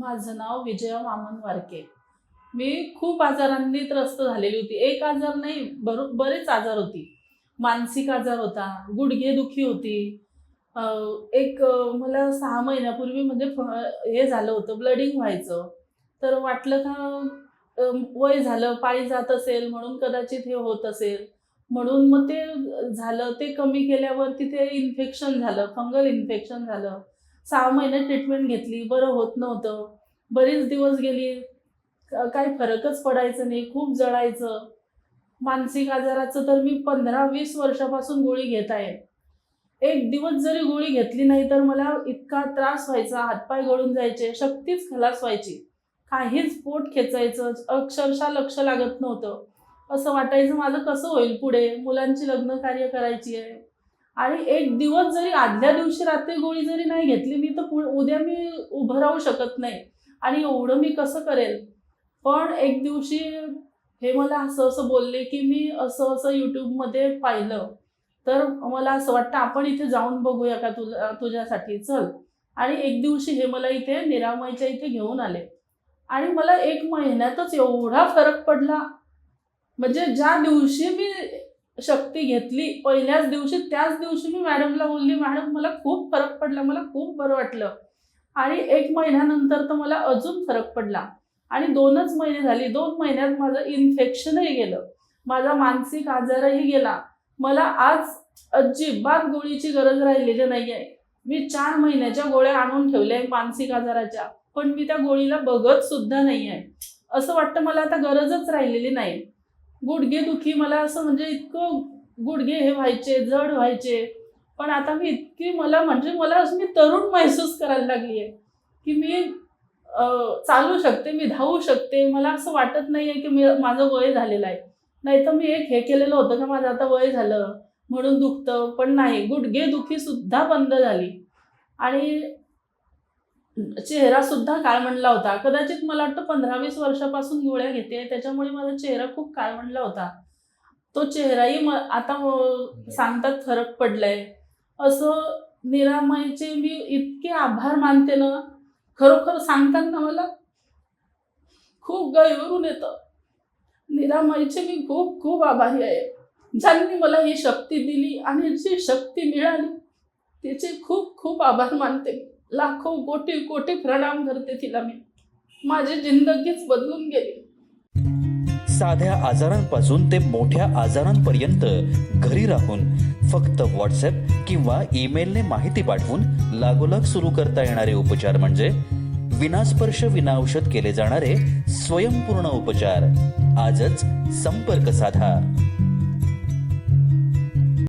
माझं नाव विजया वामन वारके. मी खूप आजारांनी त्रस्त झालेली होती. एक आजार नाही बर बरेच आजार होती. मानसिक आजार होता गुडघेदुखी होती. एक मला सहा महिन्यापूर्वी म्हणजे फ- हे झालं होतं ब्लडिंग व्हायचं. तर वाटलं का वय झालं पायी जात असेल म्हणून कदाचित हे होत असेल. म्हणून मग ते झालं ते कमी केल्यावर तिथे इन्फेक्शन झालं फंगल इन्फेक्शन झालं. सहा महिने ट्रीटमेंट घेतली बरं होत नव्हतं. बरेच दिवस गेली काही फरकच पडायचं नाही खूप जळायचं. मानसिक आजाराचं तर मी पंधरा वीस वर्षापासून गोळी घेत आहे. एक दिवस जरी गोळी घेतली नाही तर मला इतका त्रास व्हायचा हातपाय गळून जायचे शक्तीच खलास व्हायची. काहीच पोट खेचायचं अक्षरशः लक्ष लागत नव्हतं. असं वाटायचं माझं कसं होईल पुढे? मुलांची लग्न कार्य करायची आहे. आणि एक दिवस जरी आदल्या दिवशी रात्री गोळी जरी नाही घेतली मी तर पुढे उद्या मी उभं राहू शकत नाही. आणि एवढं मी कसं करेल पण एक दिवशी हे मला असं असं बोलले की मी असं असं यूट्यूबमध्ये पाहिलं. तर मला असं वाटतं आपण इथे जाऊन बघूया का तुला तुझ्यासाठी? चल. आणि एक दिवशी हे मला इथे निरामयच्या इथे घेऊन आले. आणि मला एक महिन्यातच एवढा फरक पडला. म्हणजे ज्या दिवशी मी शक्ती घेतली. पहिल्याच दिवशी त्याच दिवशी मी मॅडमला बोलली मॅडम मला खूप फरक पडला. मला खूप बरं वाटलं. आणि एक महिन्यानंतर तर मला अजून फरक पडला. आणि दोनच महिने झाली. दोन महिन्यात माझं इन्फेक्शनही गेलं. माझा मानसिक आजारही गेला. मला आज अजिबात गोळीची गरज राहिलेली नाही आहे मी चार महिन्याच्या गोळ्या आणून ठेवल्या मानसिक आजाराच्या. पण मी त्या गोळीला बघत सुद्धा नाही आहे असं वाटतं मला आता गरजच राहिलेली नाही. गुडघेदुखी मला असं म्हणजे इतकं गुडघे हे व्हायचे जड व्हायचे. पण आता मी इतकी मला म्हणजे मला असं मी तरुण महसूस करायला लागली आहे की मी चालू शकते मी धावू शकते. मला असं वाटत नाही आहे की मी माझं वय झालेलं आहे. नाही तर मी एक हे केलेलं होतं का माझं आता वय झालं म्हणून दुखतं. पण नाही गुडघे दुखी सुद्धा बंद झाली. आणि चेहरा सुद्धा काळवंडला होता? कदाचित मला वाटतं पंधरा वीस वर्षापासून गोळ्या घेते त्याच्यामुळे माझा चेहरा खूप काळवंडला होता? तो चेहराही म आता सांगतात फरक पडलाय. असं निरामयचे मी इतके आभार मानते ना खरोखर सांगताना मला खूप गैवरून येतं. निरामयचे मी खूप खूप आभारी आहे. ज्यांनी मला ही शक्ती दिली आणि जी शक्ती मिळाली त्याचे खूप खूप आभार मानते लाखो कोटी कोटी प्रणाम करते तिला मी. माझी जिंदगीच बदलून गेली. साध्या आजारांपासून ते मोठ्या आजारांपर्यंत घरी राहून फक्त व्हॉट्सअप किंवा ईमेलने माहिती पाठवून लागोलाग सुरू करता येणारे उपचार म्हणजे विनास्पर्श विनाऔषध केले जाणारे स्वयंपूर्ण उपचार. आजच संपर्क साधा.